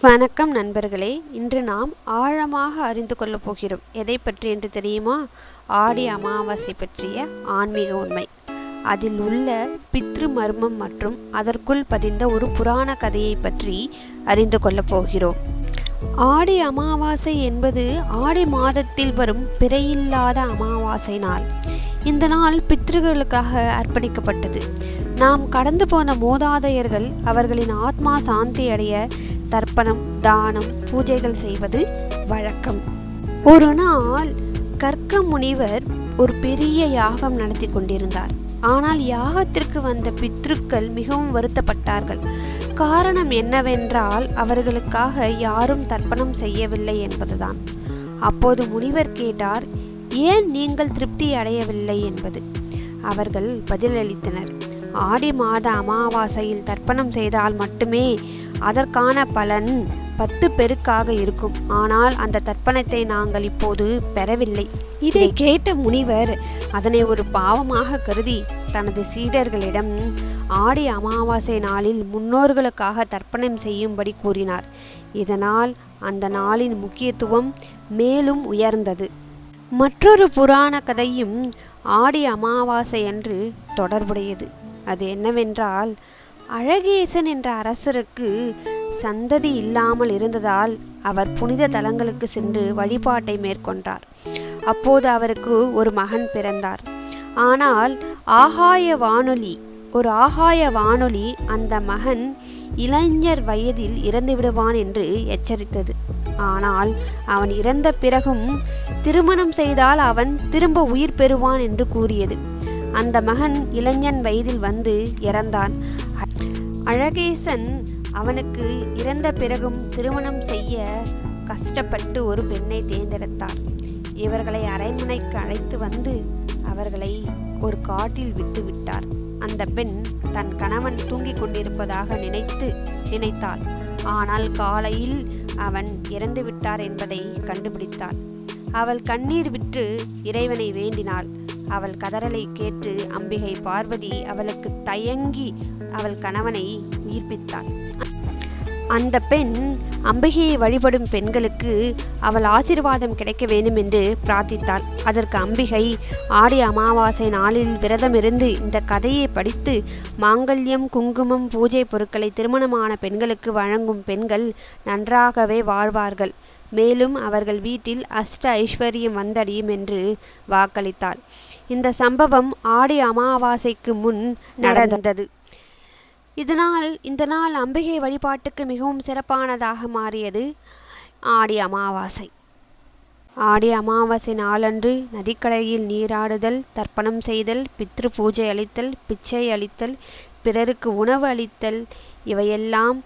வணக்கம் நண்பர்களே இன்று நாம் ஆழமாக அறிந்து கொள்ளப் போகிறோம். எதை பற்றி என்று தெரியுமா? ஆடி அமாவாசை பற்றிய ஆன்மீக உண்மை. அதில் உள்ள பித்ரு மர்மம் மற்றும் அதற்குள் பதிந்த ஒரு புராண கதையை பற்றி அறிந்து கொள்ளப் போகிறோம். ஆடி அமாவாசை என்பது ஆடி மாதத்தில் வரும் பிறையில்லாத அமாவாசை நாள். இந்த நாள் பித்ருகளுக்காக அர்ப்பணிக்கப்பட்டது. நாம் கடந்து போன மூதாதையர்கள் அவர்களின் ஆத்மா சாந்தி அடைய தர்ப்பணம் தானம் பூஜைகள் செய்வது வழக்கம். ஒரு நாள் கற்க முனிவர் ஒரு பெரிய யாகம் நடத்தி கொண்டிருந்தார். ஆனால் யாகத்திற்கு வந்த பித்ருக்கள் மிகவும் வருத்தப்பட்டார்கள். காரணம் என்னவென்றால் அவர்களுக்காக யாரும் தர்ப்பணம் செய்யவில்லை என்பதுதான். அப்போது முனிவர் கேட்டார் ஏன் நீங்கள் திருப்தி அடையவில்லை? என்பது. அவர்கள் பதிலளித்தனர் ஆடி மாத அமாவாசையில் தர்ப்பணம் செய்தால் மட்டுமே அதற்கான பலன் பத்து பெருக்காக இருக்கும். ஆனால் அந்த தர்ப்பணத்தை நாங்கள் இப்போது பெறவில்லை. இதை கேட்ட முனிவர் அதனை ஒரு பாவமாக கருதி தனது சீடர்களிடம் ஆடி அமாவாசை நாளில் முன்னோர்களுக்காக தர்ப்பணம் செய்யும்படி கூறினார். இதனால் அந்த நாளின் முக்கியத்துவம் மேலும் உயர்ந்தது. மற்றொரு புராண கதையும் ஆடி அமாவாசை அன்று தொடர்புடையது. அது என்னவென்றால் அழகேசன் என்ற அரசருக்கு சந்ததி இல்லாமல் இருந்ததால் அவர் புனித தலங்களுக்கு சென்று வழிபாட்டை மேற்கொண்டார். அப்போது அவருக்கு ஒரு மகன் பிறந்தார். ஆனால் ஆகாய வானொலி ஒரு ஆகாய வானொலி அந்த மகன் இளைஞர் வயதில் இறந்து விடுவான் என்று எச்சரித்தது. ஆனால் அவன் இறந்த பிறகும் திருமணம் செய்தால் அவன் திரும்ப உயிர் பெறுவான் என்று கூறியது. அந்த மகன் இளைஞன் வயதில் வந்து இறந்தான். அழகேசன் அவனுக்கு இறந்த பிறகும் திருமணம் செய்ய கஷ்டப்பட்டு ஒரு பெண்ணை தேர்ந்தெடுத்தார். இவர்களை அரண்மனைக்கு அழைத்து வந்து அவர்களை ஒரு காட்டில் விட்டு விட்டார். அந்த பெண் தன் கணவன் தூங்கிக் கொண்டிருப்பதாக நினைத்து நினைத்தாள். ஆனால் காலையில் அவன் இறந்து விட்டார் என்பதை கண்டுபிடித்தாள். அவள் கண்ணீர் விட்டு இறைவனை வேண்டினாள். அவள் கதறலை கேட்டு அம்பிகை பார்வதி அவளுக்கு தயங்கி அவள் கணவனை உயிர்ப்பித்தாள். அந்த பெண் அம்பிகையை வழிபடும் பெண்களுக்கு அவள் ஆசிர்வாதம் கிடைக்க வேண்டும் என்று பிரார்த்தித்தாள். அதற்கு அம்பிகை ஆடி அமாவாசை நாளில் விரதமிருந்து இந்த கதையை படித்து மாங்கல்யம் குங்குமம் பூஜை பொருட்களை திருமணமான பெண்களுக்கு வழங்கும் பெண்கள் நன்றாகவே வாழ்வார்கள். மேலும் அவர்கள் வீட்டில் அஷ்ட ஐஸ்வர்யம் வந்தடையும் என்று வாக்களித்தார் இந்த சம்பவம் ஆடி அமாவாசைக்கு முன் நடந்தது. இதனால் இந்த நாள் அம்பிகை வழிபாட்டுக்கு மிகவும் சிறப்பானதாக மாறியது ஆடி அமாவாசை. ஆடி அமாவாசை நாளன்று நதிக்கடையில் நீராடுதல் தர்ப்பணம் செய்தல் பித்ரு பூஜை அளித்தல் பிச்சை அளித்தல் பிறருக்கு உணவு அளித்தல் இவையெல்லாம்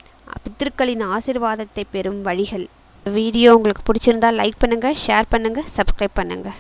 பித்ருக்களின் ஆசிர்வாதத்தை பெறும் வழிகள். வீடியோ உங்களுக்கு பிடிச்சிருந்தால் லைக் பண்ணுங்கள் ஷேர் பண்ணுங்கள் சப்ஸ்கிரைப் பண்ணுங்கள்